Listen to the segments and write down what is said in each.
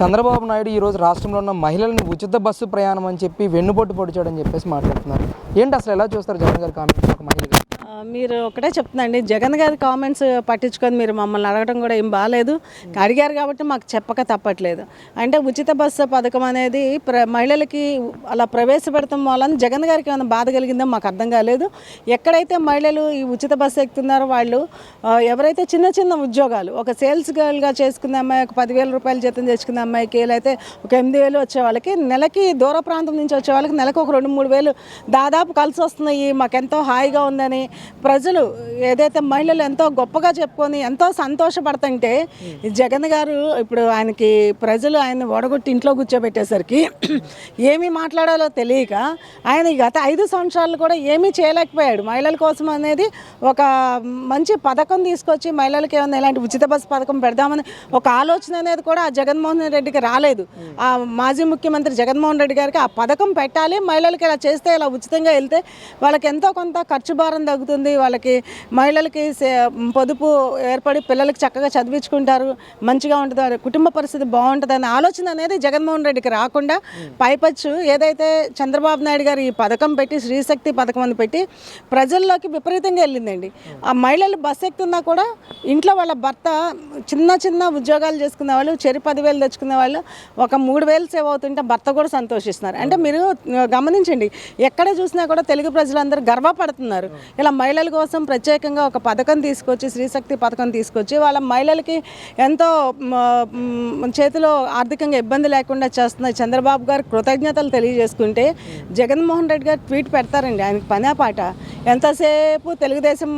చంద్రబాబు నాయుడు ఈరోజు రాష్ట్రంలో ఉన్న మహిళలను ఉచిత బస్సు ప్రయాణం అని చెప్పి వెన్నుపోటు పొడిచాడని చెప్పేసి మాట్లాడుతున్నారు. ఏంటి అసలు ఎలా చూస్తారు జగన్ గారు కామెంట్స్? ఒక మహిళగా? మీరు ఒకటే చెప్తుందండి జగన్ గారి కామెంట్స్ పట్టించుకొని మీరు మమ్మల్ని అడగడం కూడా ఏం బాగాలేదు అడిగారు కాబట్టి మాకు చెప్పక తప్పట్లేదు. అంటే ఉచిత బస్సు పథకం అనేది ప్ర మహిళలకి అలా ప్రవేశపెడతాం వలన జగన్ గారికి ఏమైనా బాధ కలిగిందో మాకు అర్థం కాలేదు. ఎక్కడైతే మహిళలు ఈ ఉచిత బస్సు ఎక్కుతున్నారో వాళ్ళు ఎవరైతే చిన్న చిన్న ఉద్యోగాలు ఒక సేల్స్ గర్ల్గా చేసుకునే అమ్మాయి ఒక పదివేల రూపాయలు జీతం తెచ్చుకునే అమ్మాయికి లేకపోతే ఒక ఎనిమిది వేలు వచ్చే వాళ్ళకి నెలకి దూర ప్రాంతం నుంచి వచ్చే వాళ్ళకి నెలకు ఒక రెండు మూడు వేలు దాదాపు కలిసి వస్తున్నాయి. మాకెంతో హాయిగా ఉందని ప్రజలు ఏదైతే మహిళలు ఎంతో గొప్పగా చెప్పుకొని ఎంతో సంతోషపడుతుంటే జగన్ గారు ఇప్పుడు ఆయనకి ప్రజలు ఆయన ఓడగొట్టి ఇంట్లో కూర్చోబెట్టేసరికి ఏమీ మాట్లాడాలో తెలియక ఆయన గత ఐదు సంవత్సరాలు కూడా ఏమీ చేయలేకపోయాడు. మహిళల కోసం అనేది ఒక మంచి పథకం తీసుకొచ్చి మహిళలకి ఏమైనా ఇలాంటి ఉచిత బస్సు పథకం పెడదామని ఒక ఆలోచన అనేది కూడా ఆ జగన్మోహన్ రెడ్డికి రాలేదు. ఆ మాజీ ముఖ్యమంత్రి జగన్మోహన్ రెడ్డి గారికి ఆ పథకం పెట్టాలి మహిళలకి ఇలా చేస్తే ఇలా ఉచితంగా వెళ్తే వాళ్ళకి ఎంతో కొంత ఖర్చు భారం తగ్గుతుంది. వాళ్ళకి మహిళలకి సే- పొదుపు ఏర్పడి పిల్లలకి చక్కగా చదివించుకుంటారు. మంచిగా ఉంటుంది. కుటుంబ పరిస్థితి బాగుంటుంది అనే ఆలోచన అనేది జగన్మోహన్ రెడ్డికి రాకుండా పైపచ్చు. ఏదైతే చంద్రబాబు నాయుడు గారు ఈ పథకం పెట్టి శ్రీశక్తి పథకం అని పెట్టి ప్రజల్లోకి విపరీతంగా వెళ్ళిందండి. ఆ మహిళలు బస్సు ఎక్కుతున్నా కూడా ఇంట్లో వాళ్ళ భర్త చిన్న చిన్న ఉద్యోగాలు చేసుకునే వాళ్ళు చెరి పదివేలు తెచ్చుకునే వాళ్ళు ఒక మూడు వేలు సేవ్ అవుతుంటే భర్త కూడా సంతోషిస్తున్నారు. అంటే మీరు గమనించండి ఎక్కడ చూసినా కూడా తెలుగు ప్రజలందరూ గర్వపడుతున్నారు. ఇలా మహిళల కోసం ప్రత్యేకంగా ఒక పథకం తీసుకొచ్చి శ్రీశక్తి పథకం తీసుకొచ్చి వాళ్ళ మహిళలకి ఎంతో చేతిలో ఆర్థికంగా ఇబ్బంది లేకుండా చేస్తున్న చంద్రబాబు గారు కృతజ్ఞతలు తెలియజేసుకుంటే జగన్మోహన్ రెడ్డి గారు ట్వీట్ పెడతారండి. ఆయనకి పనే పాట. ఎంతసేపు తెలుగుదేశం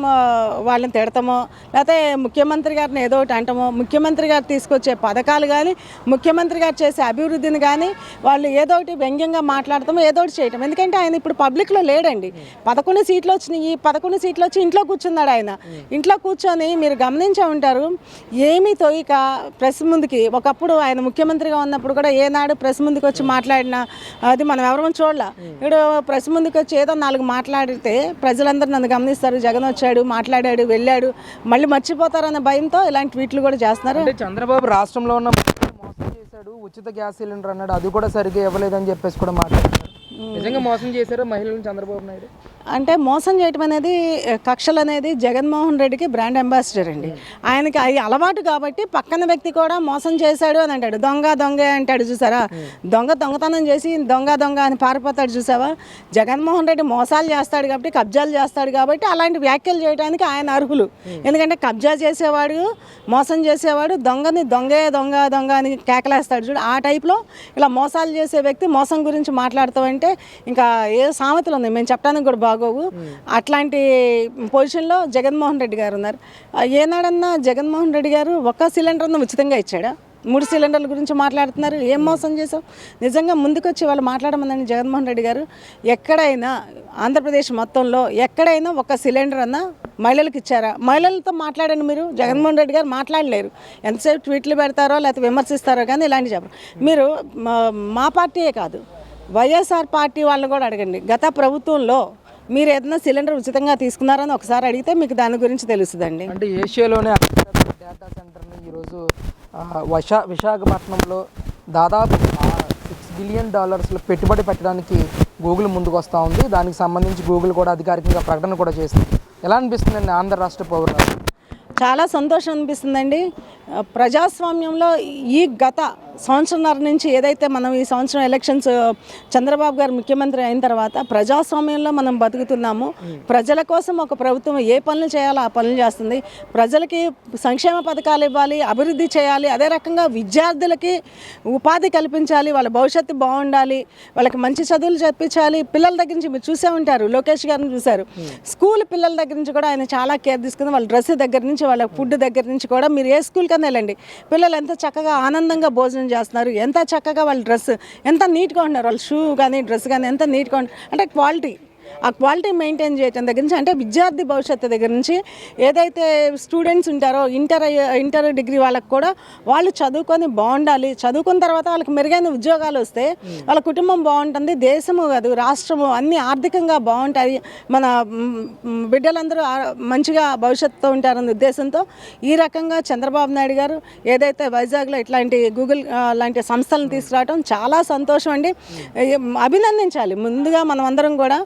వాళ్ళని తిడతామో లేకపోతే ముఖ్యమంత్రి గారిని ఏదో ఒకటి అంటామో ముఖ్యమంత్రి గారు తీసుకొచ్చే పథకాలు కానీ ముఖ్యమంత్రి గారు చేసే అభివృద్ధిని కానీ వాళ్ళు ఏదో ఒకటి వ్యంగ్యంగా మాట్లాడతామో ఏదో ఒకటి చేయటం. ఎందుకంటే ఆయన ఇప్పుడు పబ్లిక్లో లేడండి. పదకొండు సీట్లు వచ్చినాయి. ఈ పదకొండు సీట్లు వచ్చి ఇంట్లో కూర్చున్నాడు ఆయన. ఇంట్లో కూర్చొని మీరు గమనించే ఉంటారు ఏమీ తోయిక ప్రెస్ ముందుకి. ఒకప్పుడు ఆయన ముఖ్యమంత్రిగా ఉన్నప్పుడు కూడా ఏనాడు ప్రెస్ ముందుకు వచ్చి మాట్లాడినా అది మనం ఎవరూ చూడలే. ఇప్పుడు ప్రెస్ ముందుకు వచ్చి ఏదో నాలుగు మాట్లాడితే ప్రజలందరూ నన్ను గమనిస్తారు. జగన్ వచ్చాడు మాట్లాడాడు వెళ్ళాడు. మళ్ళీ మర్చిపోతారన్న భయంతో ఇలాంటి ట్వీట్లు కూడా చేస్తున్నారు. చంద్రబాబు రాష్ట్రంలో ఉన్న మోసం చేశాడు ఉచిత గ్యాస్ సిలిండర్ అన్నాడు. అది కూడా సరిగ్గా ఇవ్వలేదని చెప్పేసి కూడా మాట్లాడుతున్నారు నిజంగా మోసం చేశారు మహిళలను చంద్రబాబు నాయుడు. అంటే మోసం చేయటం అనేది కక్షలు అనేది జగన్మోహన్ రెడ్డికి బ్రాండ్ అంబాసిడర్ అండి. ఆయనకి అది అలవాటు కాబట్టి పక్కన వ్యక్తి కూడా మోసం చేశాడు అని అంటాడు. దొంగ దొంగ అంటాడు చూసారా? దొంగ దొంగతనం చేసి దొంగ దొంగ అని పారిపోతాడు చూసావా? జగన్మోహన్ రెడ్డి మోసాలు చేస్తాడు కాబట్టి కబ్జాలు చేస్తాడు కాబట్టి అలాంటి వ్యాఖ్యలు చేయడానికి ఆయన అర్హులు. ఎందుకంటే కబ్జా చేసేవాడు మోసం చేసేవాడు దొంగని దొంగే దొంగ దొంగ అని కేకలేస్తాడు చూడు. ఆ టైప్లో ఇలా మోసాలు చేసే వ్యక్తి మోసం గురించి మాట్లాడుతావంటే ఇంకా ఏ సామెతలు ఉన్నాయి? మేము చెప్పడానికి కూడా బాగోవు. అట్లాంటి పొజిషన్లో జగన్మోహన్ రెడ్డి గారు ఉన్నారు. ఏనాడన్నా జగన్మోహన్ రెడ్డి గారు ఒక్క సిలిండర్ ఉచితంగా ఇచ్చాడా? మూడు సిలిండర్ల గురించి మాట్లాడుతున్నారు. ఏం మోసం చేసావు నిజంగా ముందుకొచ్చి వాళ్ళు మాట్లాడమని జగన్మోహన్ రెడ్డి గారు ఎక్కడైనా ఆంధ్రప్రదేశ్ మొత్తంలో ఎక్కడైనా ఒక సిలిండర్ అన్న మహిళలకు ఇచ్చారా? మహిళలతో మాట్లాడండి మీరు. జగన్మోహన్ రెడ్డి గారు మాట్లాడలేరు. ఎంతసేపు ట్వీట్లు పెడతారో లేకపోతే విమర్శిస్తారో కానీ ఇలాంటి చెప్పరు. మీరు మా- మా పార్టీయే కాదు. వైఎస్ఆర్ పార్టీ వాళ్ళని కూడా అడగండి. గత ప్రభుత్వంలో మీరు ఏదైనా సిలిండర్ ఉచితంగా తీసుకున్నారని ఒకసారి అడిగితే మీకు దాని గురించి తెలుస్తుందండి అంటే ఏషియాలోనే డేటా సెంటర్ని ఈరోజు వశా విశాఖపట్నంలో దాదాపు సిక్స్ బిలియన్ డాలర్స్లో పెట్టుబడి పెట్టడానికి గూగుల్ ముందుకు వస్తూ ఉంది. దానికి సంబంధించి గూగుల్ కూడా అధికారికంగా ప్రకటన కూడా చేస్తుంది ఎలా అనిపిస్తుందండి ఆంధ్ర రాష్ట్ర పౌరులు చాలా సంతోషం అనిపిస్తుందండి. ప్రజాస్వామ్యంలో ఈ గత సంవత్సరంన్నర నుంచి ఏదైతే మనం ఈ సంవత్సరం ఎలక్షన్స్ చంద్రబాబు గారు ముఖ్యమంత్రి అయిన తర్వాత ప్రజాస్వామ్యంలో మనం బతుకుతున్నాము. ప్రజల కోసం ఒక ప్రభుత్వం ఏ పనులు చేయాలో ఆ పనులు చేస్తుంది. ప్రజలకి సంక్షేమ పథకాలు ఇవ్వాలి అభివృద్ధి చేయాలి అదే రకంగా విద్యార్థులకి ఉపాధి కల్పించాలి వాళ్ళ భవిష్యత్తు బాగుండాలి వాళ్ళకి మంచి చదువులు చెప్పించాలి పిల్లల దగ్గర నుంచి మీరు చూసే ఉంటారు లోకేష్ గారిని చూశారు. స్కూల్ పిల్లల దగ్గర నుంచి కూడా ఆయన చాలా కేర్ తీసుకుంది. వాళ్ళ డ్రెస్ దగ్గర నుంచి వాళ్ళ ఫుడ్ దగ్గర నుంచి కూడా మీరు ఏ స్కూల్కి కన్నా పిల్లలు ఎంత చక్కగా ఆనందంగా భోజనం చేస్తున్నారు ఎంత చక్కగా వాళ్ళ డ్రెస్ ఎంత నీట్గా ఉన్నారు వాళ్ళ షూ కానీ డ్రెస్ కానీ ఎంత నీట్గా అంటే క్వాలిటీ. ఆ క్వాలిటీ మెయింటైన్ చేయటం దగ్గర నుంచి అంటే విద్యార్థి భవిష్యత్తు దగ్గర నుంచి ఏదైతే స్టూడెంట్స్ ఉంటారో ఇంటర్ ఇంటర్ డిగ్రీ వాళ్ళకి కూడా వాళ్ళు చదువుకొని బాగుండాలి. చదువుకున్న తర్వాత వాళ్ళకి మెరుగైన ఉద్యోగాలు వస్తే వాళ్ళ కుటుంబం బాగుంటుంది దేశము కాదు రాష్ట్రము అన్ని ఆర్థికంగా బాగుంటాయి. మన బిడ్డలందరూ మంచిగా భవిష్యత్తుతో ఉంటారన్న ఉద్దేశంతో ఈ రకంగా చంద్రబాబు నాయుడు గారు ఏదైతే వైజాగ్లో ఇట్లాంటి గూగుల్ లాంటి సంస్థలను తీసుకురావడం చాలా సంతోషం అండి. అభినందించాలి. ముందుగా మనం అందరం కూడా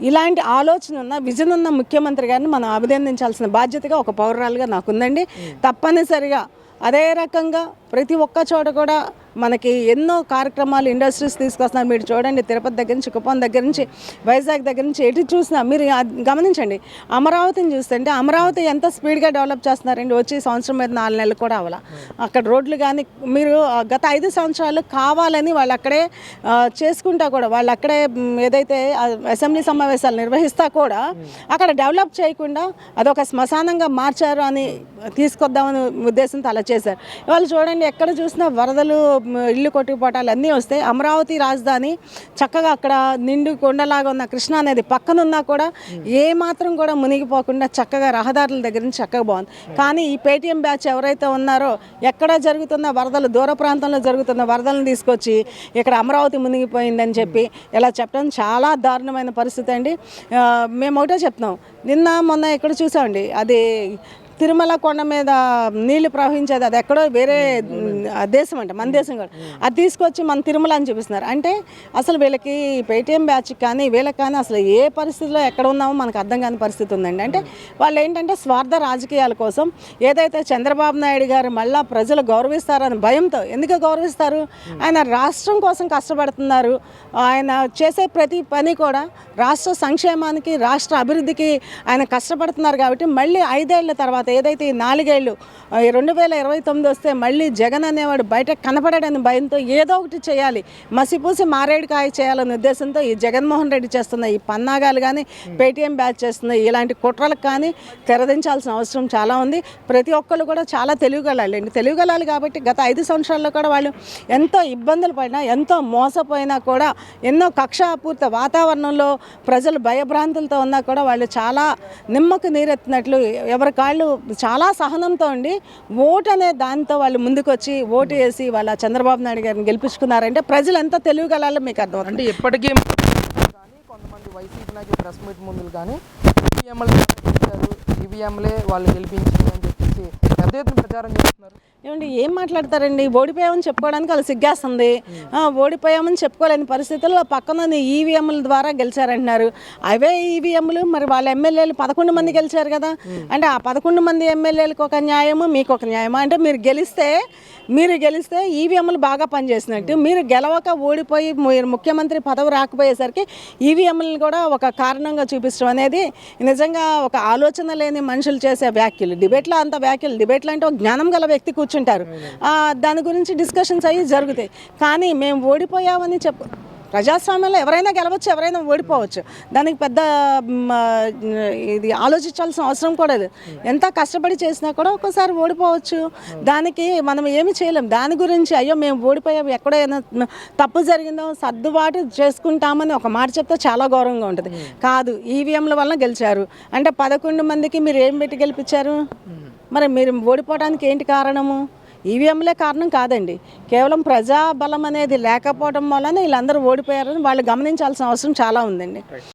ఇలాంటి ఆలోచన ఉన్న విజన్ ఉన్న ముఖ్యమంత్రి గారిని మనం అభినందించాల్సిన బాధ్యతగా ఒక పౌరురాలుగా నాకుందండి. తప్పనిసరిగా అదే రకంగా ప్రతి ఒక్క చోట కూడా మనకి ఎన్నో కార్యక్రమాలు ఇండస్ట్రీస్ తీసుకొస్తున్నారు. మీరు చూడండి తిరుపతి దగ్గర నుంచి కుప్పం దగ్గర నుంచి వైజాగ్ దగ్గర నుంచి ఎటు చూసినా మీరు అది గమనించండి. అమరావతిని చూస్తుంటే అమరావతి ఎంత స్పీడ్గా డెవలప్ చేస్తున్నారండి? వచ్చి సంవత్సరం మీద నాలుగు నెలలు కూడా అవ్వాల. అక్కడ రోడ్లు కానీ మీరు గత ఐదు సంవత్సరాలు కావాలని వాళ్ళు అక్కడే చేసుకుంటా కూడా వాళ్ళు అక్కడే ఏదైతే అసెంబ్లీ సమావేశాలు నిర్వహిస్తా కూడా అక్కడ డెవలప్ చేయకుండా అదొక శ్మశానంగా మార్చారు అని తీసుకొద్దామని ఉద్దేశంతో అలా చేశారు. వాళ్ళు చూడండి ఎక్కడ చూసినా వరదలు ఇల్లు కొట్టుకుపోవటాలు అన్నీ వస్తాయి అమరావతి రాజధాని చక్కగా అక్కడ నిండు కొండలాగా ఉన్న కృష్ణా నది పక్కన ఉన్నా కూడా ఏ మాత్రం కూడా మునిగిపోకుండా చక్కగా రహదారుల దగ్గర నుంచి చక్కగా బాగుంది. కానీ ఈ పేటీఎం బ్యాచ్ ఎవరైతే ఉన్నారో ఎక్కడ జరుగుతున్న వరదలు దూర ప్రాంతంలో జరుగుతున్న వరదలను తీసుకొచ్చి ఇక్కడ అమరావతి మునిగిపోయిందని చెప్పి ఇలా చెప్పడం చాలా దారుణమైన పరిస్థితి అండి. మేము ఒకటే చెప్తున్నాం. నిన్న మొన్న ఎక్కడ చూసామండి? అది తిరుమల కొండ మీద నీళ్ళు ప్రవహించేది అది ఎక్కడో వేరే దేశం అంట మన దేశం కూడా అది తీసుకొచ్చి మన తిరుమల అని చూపిస్తున్నారు. అంటే అసలు వీళ్ళకి పేటీఎం బ్యాచ్ కానీ వీళ్ళకి కానీ అసలు ఏ పరిస్థితిలో ఎక్కడ ఉన్నామో మనకు అర్థం కాని పరిస్థితి ఉందండి. అంటే వాళ్ళు ఏంటంటే స్వార్థ రాజకీయాల కోసం ఏదైతే చంద్రబాబు నాయుడు గారు మళ్ళా ప్రజలు గౌరవిస్తారని భయంతో ఎందుకు గౌరవిస్తారు? ఆయన రాష్ట్రం కోసం కష్టపడుతున్నారు. ఆయన చేసే ప్రతి పని కూడా రాష్ట్ర సంక్షేమానికి రాష్ట్ర అభివృద్ధికి ఆయన కష్టపడుతున్నారు కాబట్టి మళ్ళీ ఐదేళ్ళ తర్వాత ఏదైతే ఈ నాలుగేళ్ళు రెండు వేల ఇరవై తొమ్మిది వస్తే మళ్ళీ జగన్ అనేవాడు బయట కనపడాడని భయంతో ఏదో ఒకటి చేయాలి. మసిపూసి మారేడు కాయ చేయాలనే ఉద్దేశంతో ఈ జగన్మోహన్ రెడ్డి చేస్తున్న ఈ పన్నాగాలు కానీ పేటీఎం బ్యాచ్ చేస్తున్న ఇలాంటి కుట్రలకు కానీ తెరదించాల్సిన అవసరం చాలా ఉంది. ప్రతి ఒక్కళ్ళు కూడా చాలా తెలివిగలాలండి తెలివిగలాలి కాబట్టి గత ఐదు సంవత్సరాల్లో కూడా వాళ్ళు ఎంతో ఇబ్బందులు పడినా ఎంతో మోసపోయినా కూడా ఎన్నో కక్షాపూర్త వాతావరణంలో ప్రజలు భయభ్రాంతులతో ఉన్నా కూడా వాళ్ళు చాలా నిమ్మకు నీరెత్తినట్లు ఎవరి కాళ్ళు చాలా సహనంతో ఉండి ఓటు అనే దానితో వాళ్ళు ముందుకొచ్చి ఓటు వేసి వాళ్ళ చంద్రబాబు నాయుడు గారిని గెలిపించుకున్నారంటే ప్రజలు ఎంత తెలివిగలాలో మీకు అర్థం అంటే ఇప్పటికీ కానీ కొంతమంది వైసీపీ నాయకులు ప్రెస్ మీట్ ముందులు కానీ ఈవీఎంలు ఈవీఎంలే వాళ్ళు గెలిపించింది అని చేసి పెద్ద ఎత్తున ప్రచారం చేస్తున్నారు. ఏమండి ఏం మాట్లాడతారండి? ఓడిపోయామని చెప్పుకోవడానికి వాళ్ళు సిగ్గేస్తుంది. ఓడిపోయామని చెప్పుకోలేని పరిస్థితుల్లో పక్కన ఈవీఎంల ద్వారా గెలిచారంటున్నారు. అవే ఈవీఎంలు మరి వాళ్ళ ఎమ్మెల్యేలు పదకొండు మంది గెలిచారు కదా. అంటే ఆ పదకొండు మంది ఎమ్మెల్యేలకు ఒక న్యాయము మీకు ఒక న్యాయమా? అంటే మీరు గెలిస్తే మీరు గెలిస్తే ఈవీఎంలు బాగా పనిచేసినట్టు. మీరు గెలవక ఓడిపోయి మీరు ముఖ్యమంత్రి పదవి రాకపోయేసరికి ఈవీఎంలను కూడా ఒక కారణంగా చూపించడం అనేది నిజంగా ఒక ఆలోచన లేని మనుషులు చేసే వ్యాఖ్యలు. డిబేట్లో అంత వ్యాఖ్యలు డిబేట్లు అంటే ఒక జ్ఞానం గల వ్యక్తి కూర్చుంటారు. దాని గురించి డిస్కషన్స్ అయ్యి జరుగుతాయి. కానీ మేము ఓడిపోయామని చెప్పు ప్రజాస్వామ్యంలో ఎవరైనా గెలవచ్చు ఎవరైనా ఓడిపోవచ్చు. దానికి పెద్ద ఇది ఆలోచించాల్సిన అవసరం కూడా లేదు. ఎంత కష్టపడి చేసినా కూడా ఒక్కోసారి ఓడిపోవచ్చు. దానికి మనం ఏమి చేయలేం. దాని గురించి అయ్యో మేము ఓడిపోయాం ఎక్కడైనా తప్పు జరిగిందో సర్దుబాటు చేసుకుంటామని ఒక మాట చెప్తే చాలా గౌరవంగా ఉంటుంది. కాదు ఈవీఎంల వల్ల గెలిచారు. అంటే పదకొండు మందికి మీరు ఏం పెట్టి గెలిపించారు? మరి మీరు ఓడిపోవడానికి ఏంటి కారణము? ఈవీఎంలే కారణం కాదండి. కేవలం ప్రజాబలం అనేది లేకపోవడం వలన వీళ్ళందరూ ఓడిపోయారని వాళ్ళు గమనించాల్సిన అవసరం చాలా ఉందండి.